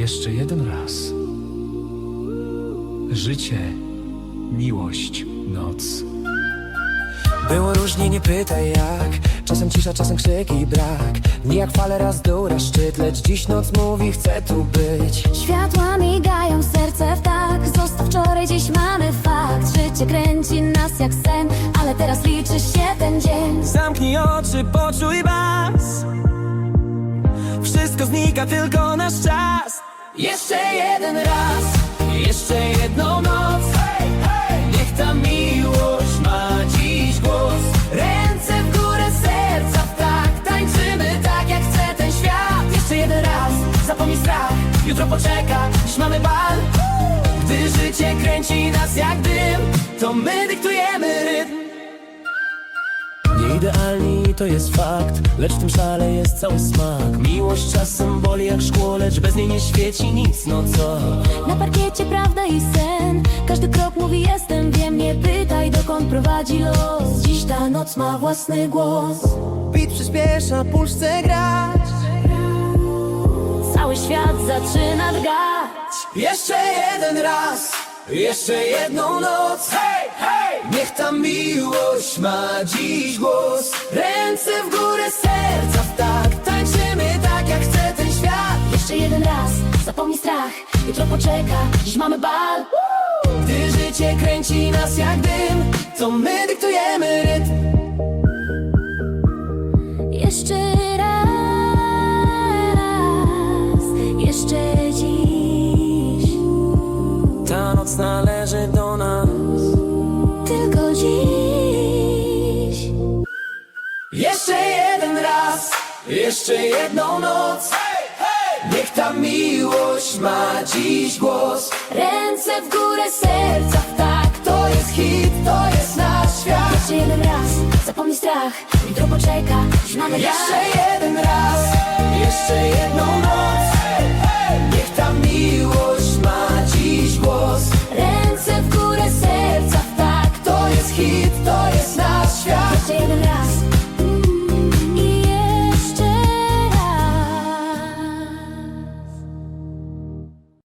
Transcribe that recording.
Jeszcze jeden raz. Życie, miłość, noc. Było różnie, nie pytaj jak. Czasem cisza, czasem krzyk i brak. Nie jak fale raz dół, raz szczyt. Lecz dziś noc mówi, chcę tu być. Światła migają, serce w tak. Zostaw wczoraj, dziś mamy fakt. Życie kręci nas jak sen Ale teraz liczy się ten dzień. Zamknij oczy, poczuj bas Wszystko znika, tylko nasz czas Jeszcze jeden raz Jeszcze jedną noc. Niech ta miłość ma dziś głos. Ręce w górę, serca w tak. Tańczymy tak, jak chce ten świat. Jeszcze jeden raz, zapomnij strach. Jutro poczeka, dziś mamy bal. Gdy życie kręci nas jak dym To my dyktujemy rytm. Nie idealni to jest fakt, lecz w tym szale jest cały smak. Miłość czasem boli jak szkło, lecz bez niej nie świeci nic, no co? Na parkiecie prawda i sen. Każdy krok mówi jestem, wiem Nie pytaj dokąd prowadzi los. Dziś ta noc ma własny głos. Bit przyspiesza, puls chce grać. Cały świat zaczyna drgać. Jeszcze jeden raz, jeszcze jedną noc. Hej, hej! Niech ta miłość ma dziś głos. Ręce w górę, serca w tak. Tańczymy tak jak chce ten świat. Jeszcze jeden raz, zapomnij strach. Jutro poczeka, dziś mamy bal. Gdy życie kręci nas jak dym To my dyktujemy rytm. Jeszcze raz Jeszcze dziś. Ta noc Jeszcze jeden raz, jeszcze jedną noc. Niech ta miłość ma dziś głos. Ręce w górę, serca w tak. To jest hit, to jest nasz świat. Jeszcze jeden raz, zapomnij strach. Jutro poczeka, dziś mamy Jeszcze jeden raz,